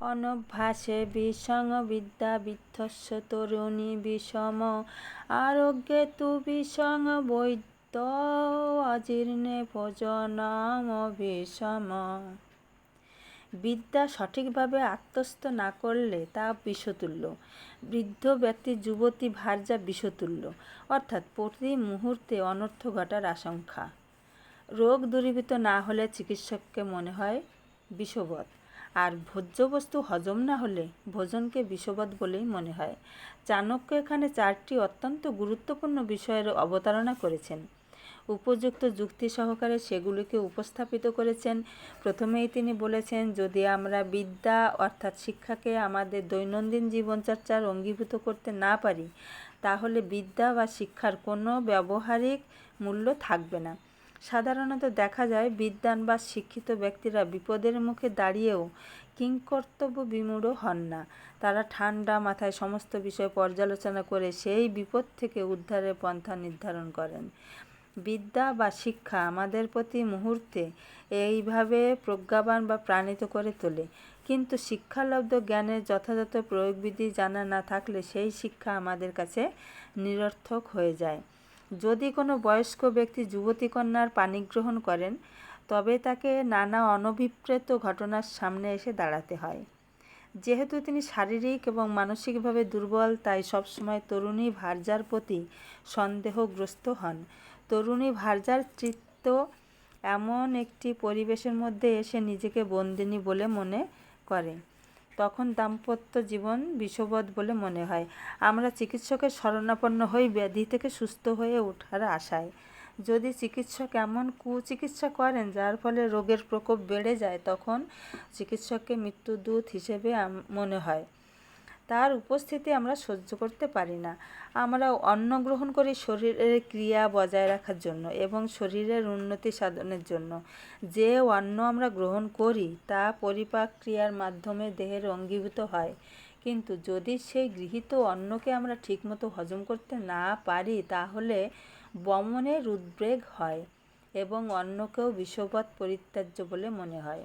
অনভ্যাসে বিষং বিদ্যা বিদ্ধস্য তরুণী বিষম। আরোগ্যে তু বিষং বৈদ্য, অজীর্ণে ভোজনম বিষম বিদ্যা সঠিকভাবে আত্মস্থ না করলে তা বিষতুল্য। বৃদ্ধ ব্যক্তি, যুবতী ভার্যা বিষতুল্য। অর্থাৎ প্রতি মুহূর্তে অনর্থ ঘটার আশঙ্কা। রোগ দূরীভূত না হলে চিকিৎসককে মনে হয় বিষবৎ। আর ভোজ্য বস্তু হজম না হলে ভোজনকে বিষবৎ বলেই মনে হয়। চাণক্য এখানে চারটি অত্যন্ত গুরুত্বপূর্ণ বিষয়ের অবতারণা করেছেন। উপযুক্ত যুক্তি সহকারে সেগুলিকে উপস্থাপিত করেছেন। প্রথমেই তিনি বলেছেন, যদি আমরা বিদ্যা অর্থাৎ শিক্ষাকে আমাদের দৈনন্দিন জীবনচর্চার অঙ্গীভূত করতে না পারি, তাহলে বিদ্যা বা শিক্ষার কোনো ব্যবহারিক মূল্য থাকবে না। সাধারণত দেখা যায় বিদ্বান বা শিক্ষিত ব্যক্তিরা বিপদের মুখে দাঁড়িয়েও কিংকর্তব্য বিমূঢ় হন না। তারা ঠান্ডা মাথায় সমস্ত বিষয় পর্যালোচনা করে সেই বিপদ থেকে উদ্ধারের পন্থা নির্ধারণ করেন। বিদ্যা বা শিক্ষা আমাদের প্রতি মুহূর্তে এইভাবে প্রজ্ঞাবান বা প্রাণিত করে তোলে। কিন্তু শিক্ষালব্ধ জ্ঞানের যথাযথ প্রয়োগবিধি জানা না থাকলে সেই শিক্ষা আমাদের কাছে নিরর্থক হয়ে যায়। যদি কোনো বয়স্ক ব্যক্তি যুবতী কন্যার পানিগ্রহণ করেন, তবে তাকে নানা অনভিপ্রেত ঘটনার সামনে এসে দাঁড়াতে হয়। যেহেতু তিনি শারীরিক এবং মানসিকভাবে দুর্বল, তাই সবসময় তরুণী ভার্যার প্রতি সন্দেহগ্রস্ত হন। তরুণী ভার্যার চিত্ত এমন একটি পরিবেশের মধ্যে এসে নিজেকে বন্দিনী বলে মনে করে। তখন দাম্পত্য জীবন বিষবদ বলে মনে হয়। আমরা চিকিৎসকের শরণাপন্ন হই ব্যাধি থেকে সুস্থ হয়ে ওঠার আশায়। যদি চিকিৎসক এমন কুচিকিৎসা করেন যার ফলে রোগের প্রকোপ বেড়ে যায়, তখন চিকিৎসককে মৃত্যুদূত হিসেবে মনে হয়। তার উপস্থিতি আমরা সহ্য করতে পারি না। আমরা অন্ন গ্রহণ করি শরীরের ক্রিয়া বজায় রাখার জন্য এবং শরীরের উন্নতি সাধনের জন্য। যে অন্ন আমরা গ্রহণ করি, তা পরিপাক ক্রিয়ার মাধ্যমে দেহের অঙ্গীভূত হয়। কিন্তু যদি সেই গৃহীত অন্নকে আমরা ঠিকমতো হজম করতে না পারি, তাহলে বমনের উদ্বেগ হয় এবং অন্নকেও বিষবৎ পরিত্যাজ্য বলে মনে হয়।